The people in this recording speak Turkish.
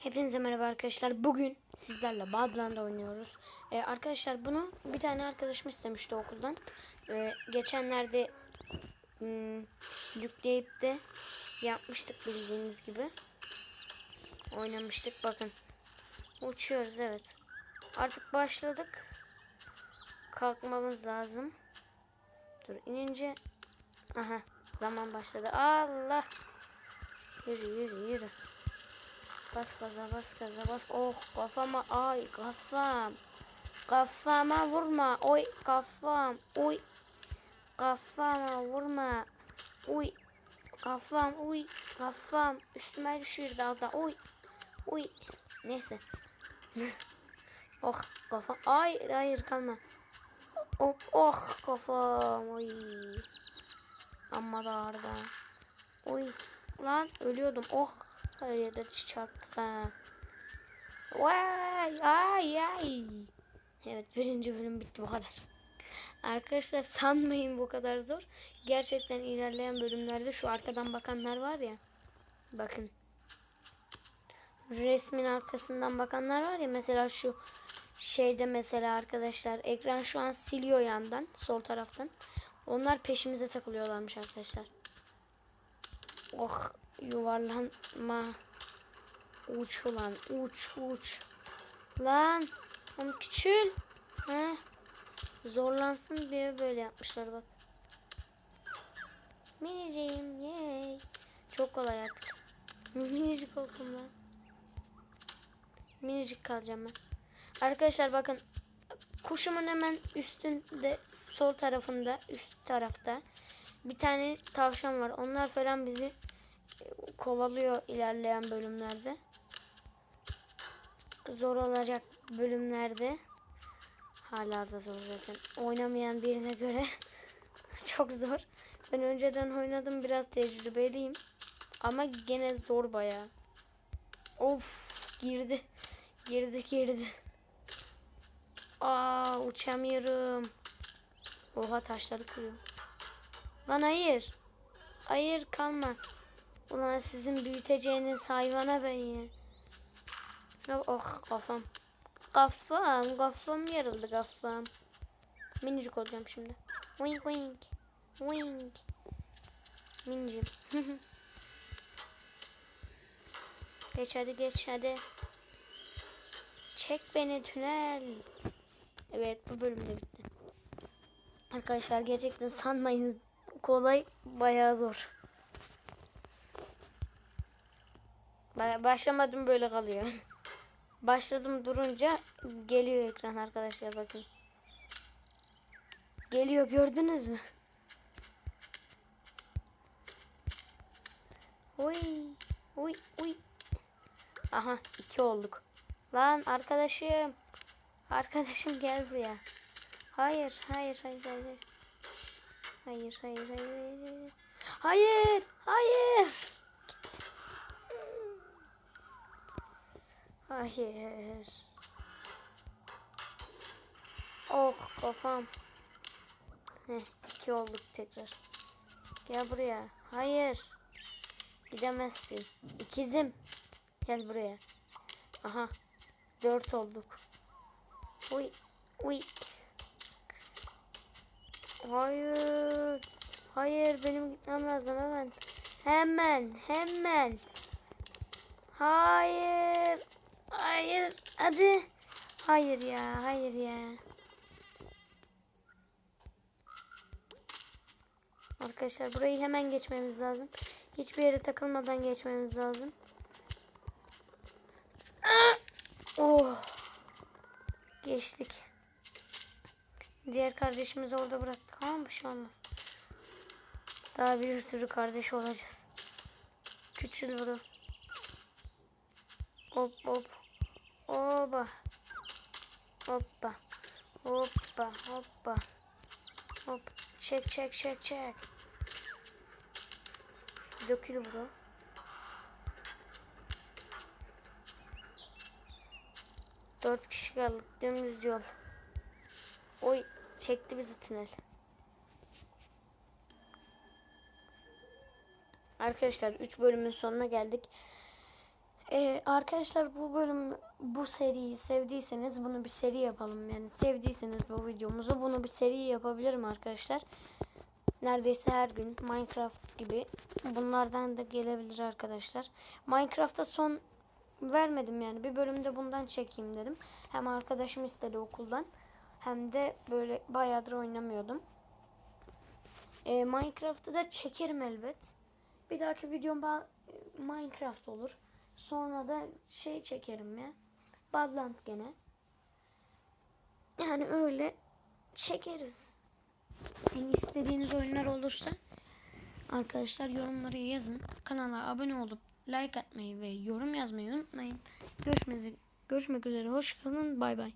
Hepinize merhaba arkadaşlar. Bugün sizlerle Badland'da oynuyoruz. Ee, arkadaşlar bunu bir tane arkadaşım istemişti okuldan. Ee, geçenlerde hmm, yükleyip de yapmıştık bildiğiniz gibi. Oynamıştık bakın. Uçuyoruz evet. Artık başladık. Kalkmamız lazım. Dur inince. Aha zaman başladı. Allah. Yürü yürü yürü. Bas gaza bas gaza bas. Oh kafama ay kafam. Kafama vurma. Oy kafam. Oy. Kafama vurma. Uy. Kafam uy. Kafam. Üstüme düşürdü az da. Oy. Uy. Neyse. oh kafam. Ay hayır kalma. Oh, oh kafam. Oy. Amma da ağrıdı. Oy. Lan ölüyordum. Oh. Her yerde çarptık ha. Vay ay ay. Evet birinci bölüm bitti bu kadar. Arkadaşlar sanmayın bu kadar zor. Gerçekten ilerleyen bölümlerde şu arkadan bakanlar var ya. Bakın. Resmin arkasından bakanlar var ya mesela şu şeyde mesela arkadaşlar ekran şu an siliyor yandan sol taraftan. Onlar peşimize takılıyorlarmış arkadaşlar. Oh yuvarlanma. Uç ulan uç uç. Lan oğlum küçül. He. Zorlansın diye böyle yapmışlar bak. Miniciğim yey. Çok kolay artık. Minicik oldum lan. Minicik kalacağım ben. Arkadaşlar bakın kuşumun hemen üstünde sol tarafında üst tarafta bir tane tavşan var. Onlar falan bizi kovalıyor ilerleyen bölümlerde. Zor olacak bölümlerde. Hala da zor zaten. Oynamayan birine göre çok zor. Ben önceden oynadım biraz tecrübeliyim. Ama gene zor baya. Of girdi. Girdi girdi. Aa uçamıyorum. Oha taşları kırıyorum. Lan hayır. Hayır kalma. Ulan sizin büyüteceğiniz hayvana ya. Şuna oh kafam. Kafam kafam yarıldı kafam. Minicik olacağım şimdi. Wink wink. Wink. Minicim. geç hadi geç hadi. Çek beni tünel. Evet bu bölüm de bitti. Arkadaşlar gerçekten sanmayın kolay bayağı zor. Başlamadım böyle kalıyor. Başladım durunca geliyor ekran arkadaşlar bakın. Geliyor gördünüz mü? Uy, uy, uy. Aha iki olduk. Lan arkadaşım. Arkadaşım gel buraya. Hayır, hayır, hayır, hayır. Hayır, hayır, hayır, hayır. Hayır, hayır. Git. Hayır. Oh kafam. Heh, iki olduk tekrar. Gel buraya. Hayır. Gidemezsin. İkizim. Gel buraya. Aha. Dört olduk. Uy. Uy. Hayır. Hayır benim gitmem lazım hemen. Hemen. Hemen. Hayır. Hayır. Hadi. Hayır ya. Hayır ya. Arkadaşlar burayı hemen geçmemiz lazım. Hiçbir yere takılmadan geçmemiz lazım. Ah! Oh. Geçtik. Diğer kardeşimizi orada bıraktık ama bir şey olmaz. Daha bir sürü kardeş olacağız. Küçül bro. Hop hop. Oba. Hoppa. Hoppa hoppa. Hop. Çek çek çek çek. Dökül bro. Dört kişi kaldık. Dümdüz yol. Oy çekti bizi tünel. Arkadaşlar 3 bölümün sonuna geldik. Ee, arkadaşlar bu bölüm bu seriyi sevdiyseniz bunu bir seri yapalım. Yani sevdiyseniz bu videomuzu bunu bir seri yapabilirim arkadaşlar. Neredeyse her gün Minecraft gibi bunlardan da gelebilir arkadaşlar. Minecraft'a son vermedim yani bir bölümde bundan çekeyim dedim. Hem arkadaşım istedi okuldan hem de böyle bayağıdır oynamıyordum. Ee, Minecraft'ı da çekerim elbet. Bir dahaki videom Minecraft olur. Sonra da şey çekerim ya. Badland gene. Yani öyle çekeriz. Yani istediğiniz oyunlar olursa arkadaşlar yorumlara yazın. Kanala abone olup like atmayı ve yorum yazmayı unutmayın. Görüşmek, görüşmek üzere. Hoşçakalın. Bay bay.